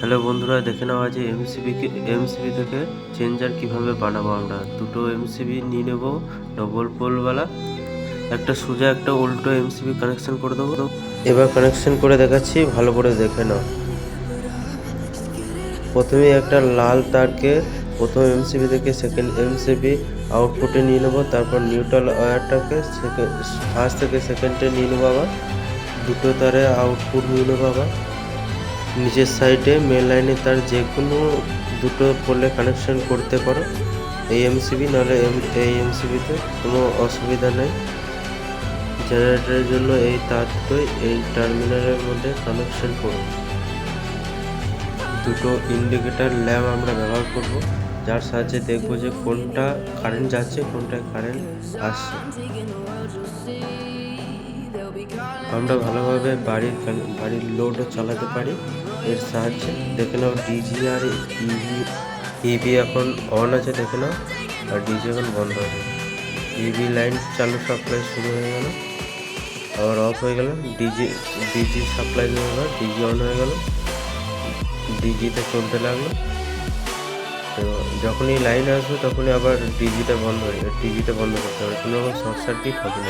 Hello বন্ধুরা, দেখে নাও আজ এমসিবি এমসিবি থেকে চেঞ্জার কীভাবে বানাবো আমরা। দুটো এমসিবি নিয়ে নেব ডবল পোলওয়ালা একটা সোজা, একটা উল্টো এমসিবি কানেকশন করে দেবো। এবার কানেকশন করে দেখাচ্ছি, ভালো করে দেখে নাও। প্রথমে একটা লাল তারকে, প্রথম এমসিবি থেকে সেকেন্ড এমসিবি আউটপুটে নিয়ে নেব, তারপর নিউট্রাল ওয়্যারটাকে ফার্স্ট থেকে সেকেন্ডে নিয়ে নেব আবার। দুটো তারে আউটপুট নিয়ে নেব আবার। নিচের সাইডে মেন লাইনে তার যে কোনো দুটো পোলে কানেকশন করতে পারো। এই এমসিবি নাহলে এই এমসিবিতে কোনো অসুবিধা নেই। জেনারেটরের জন্য এই তার দুটোই এই টার্মিনালের মধ্যে কানেকশন করুন দুটো ইন্ডিকেটার ল্যাম্প আমরা ব্যবহার করব, যার সাহায্যে দেখব যে কোনটা কারেন্ট যাচ্ছে কোনটা কারেন্ট আসছে। আমরা ভালোভাবে বাড়ির বাড়ির লোডও চালাতে পারি। এর সাহায্যে দেখে নাও ডিজি আর ইভি ইভি এখন অন আছে, দেখে নাও। আর ডিজি এখন বন্ধ আছে। ইভি লাইন চালু সাপ্লাই শুরু হয়ে গেল। আবার অফ হয়ে গেল। ডিজি ডিজি সাপ্লাই হয়ে গেল। ডিজি অন হয়ে গেল। ডিজিটা চলতে লাগল। তো যখনই লাইন আসবে, তখনই আবার ডিজিটা বন্ধ হয়ে গেল ডিজিটা বন্ধ করতে হবে। কোনো রকম শর্ট সার্কিট হবে না।